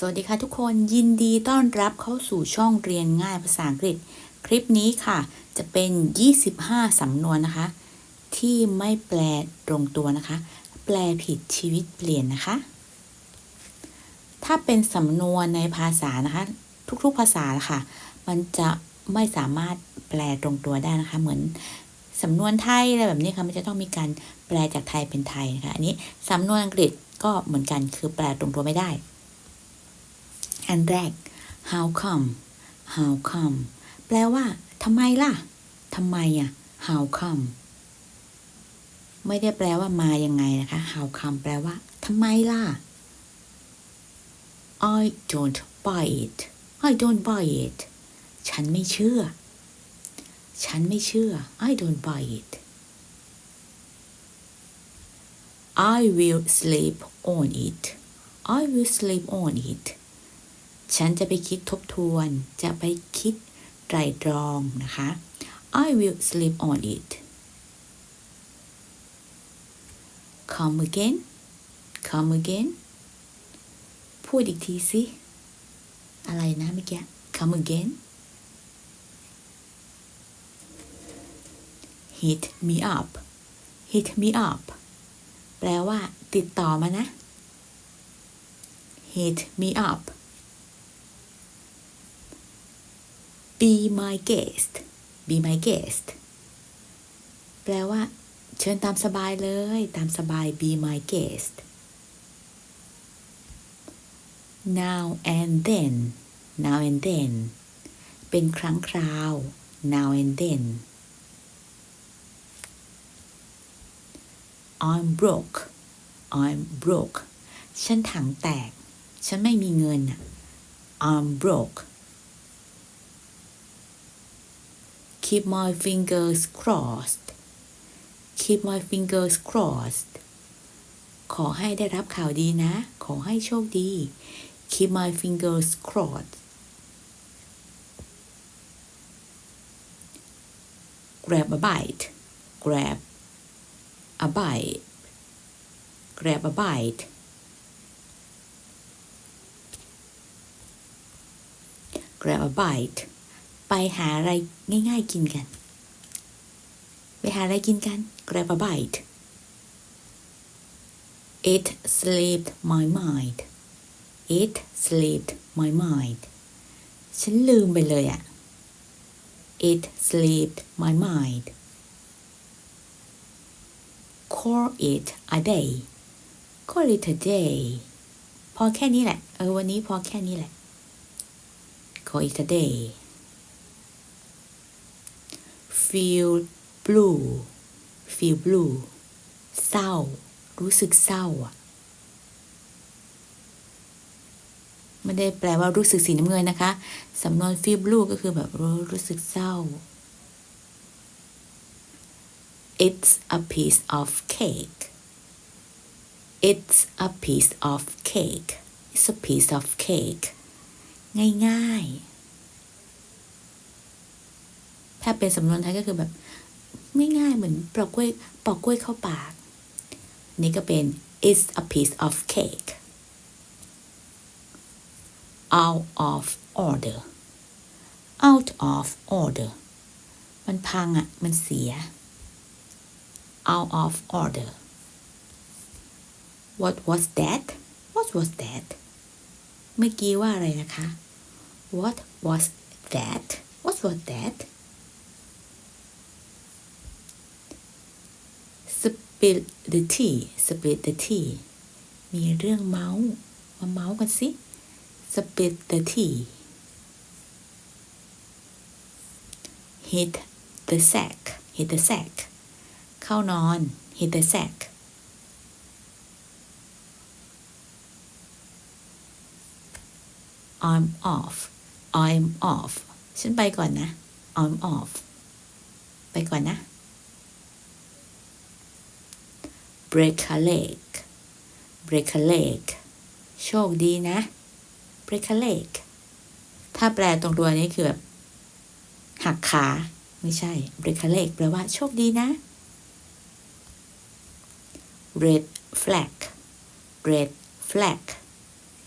สวัสดีค่ะทุกคนยินดีต้อนรับเข้าสู่ช่องเรียนง่ายภาษาอังกฤษ คลิปนี้ค่ะ จะเป็น 25 สำนวนนะคะ ที่ไม่แปลตรงตัวนะคะ แปลผิดชีวิตเปลี่ยนนะคะ ถ้าเป็นสำนวนในภาษานะคะ ทุกๆภาษาค่ะ มันจะไม่สามารถแปลตรงตัวได้นะคะ เหมือนสำนวนไทยอะไรแบบนี้ค่ะมันจะต้องมีการแปลจากไทยเป็นไทยนะคะอันนี้สำนวนอังกฤษก็เหมือนกันคือแปลตรงตัวไม่ได้ อันแรก how come how come แปลว่าทำไมล่ะทำไมอะ how come ไม่ได้แปลว่ามายังไงนะคะ how come แปลว่าทำไมล่ะ I don't buy it I don't buy it ฉันไม่เชื่อ ฉันไม่เชื่อ I don't buy it I will sleep on it I will sleep on it ฉันจะไปคิดทบทวน จะไปคิดไตรตรองนะคะ I will sleep on it come again come again พูดอีกทีสิ อะไรนะเมื่อกี้ come again hit me up hit me up แปลว่า ติดต่อมานะ hit me up be my guest be my guest แปลว่า เชิญตามสบายเลย ตามสบาย be my guest now and then now and then เป็นครั้งคราว now and then I'm broke I'm broke ฉันถังแตก ฉันไม่มีเงินอะ I'm broke keep my fingers crossed keep my fingers crossed ขอให้ได้รับข่าวดีนะ ขอให้โชคดี keep my fingers crossed grab a bite grab a bite grab a bite grab a bite ไปหาอะไรง่าย ๆ กินกัน ไปหาอะไรกินกัน grab a bite it slipped my mind it slipped my mind ฉันลืมไปเลยอะ it slipped my mind call it a day call it a day พอแค่นี้แหละ เออ วันนี้พอแค่นี้แหละ call it a day feel blue feel blue เศร้า รู้สึกเศร้าอะไม่ได้แปลว่ารู้สึกสีน้ำเงินนะคะ สำนวน feel blue ก็คือแบบรู้รู้สึกเศร้า It's a piece of cake It's a piece of cake It's a piece of cake ง่าย ๆ ถ้าเป็นสำนวนไทยก็คือแบบง่ายๆเหมือนปอกกล้วยปอกกล้วยเข้าปาก นี่ก็เป็น it's a piece of cake out of order out of order มันพังอะ่ะ มันเสีย out of order what was that what was that เมื่อกี้ว่าอะไรนะคะ what was that what was that spill the tea spill the tea มีเรื่องเมาส์มาเมาส์กันสิ spill the tea hit the sack hit the sack เข้านอน hit the sack I'm off I'm off ฉันไปก่อนนะ I'm off ไปก่อนนะ break a leg break a leg โชคดีนะ break a leg ถ้าแปลตรงตัวนี้คือแบบหักขา ไม่ใช่ break a leg แปลว่าโชคดีนะ red flag red flag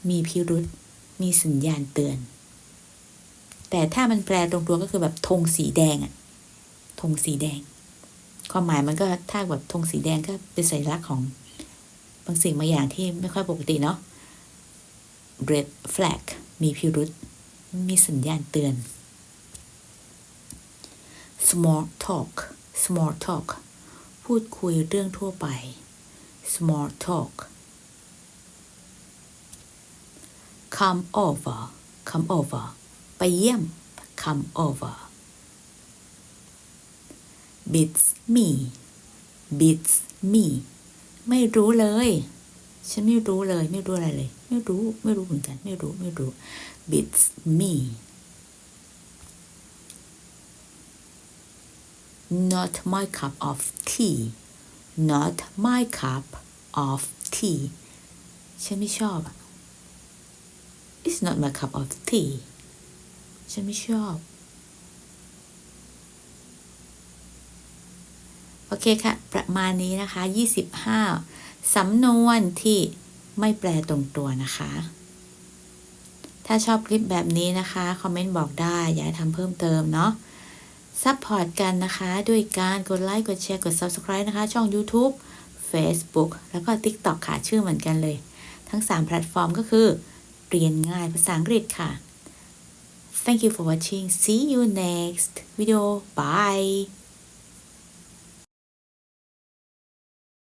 มีพิรุษมีสัญญาณเตือน แต่ถ้ามันแปลตรงตัวก็คือแบบธงสีแดงอะธงสีแดง ความหมายมันก็ถ้าแบบธงสีแดงก็เป็นสัญลักษณ์ของบางสิ่งบางอย่างที่ไม่ค่อยปกติเนาะ red flag มีพิรุษ มีสัญญาณเตือน small talk small talk พูดคุยเรื่องทั่วไป small talk come over come over ไปเยี่ยม come over beats me beats me ไม่รู้เลย ฉันไม่รู้เลย ไม่รู้อะไรเลย ไม่รู้ ไม่รู้เหมือนกัน ไม่รู้ ไม่รู้ beats me not my cup of tea not my cup of tea ฉันไม่ชอบอะ it's not my cup of tea ฉันไม่ชอบ โอเคค่ะ ประมาณนี้นะคะ 25 สำนวนที่ไม่แปลตรงตัวนะคะ ถ้าชอบคลิปแบบนี้นะคะ คอมเมนต์บอกได้ อยากให้ทำเพิ่มเติมเนาะ ซัพพอร์ตกันนะคะ ด้วยการกดไลค์ กดแชร์ กด Subscribe นะคะ ช่อง YouTube Facebook แล้วก็ TikTok ค่ะ ชื่อเหมือนกันเลย ทั้ง 3 แพลตฟอร์มก็คือ เรียนง่ายภาษาอังกฤษค่ะ Thank you for watching see you next video bye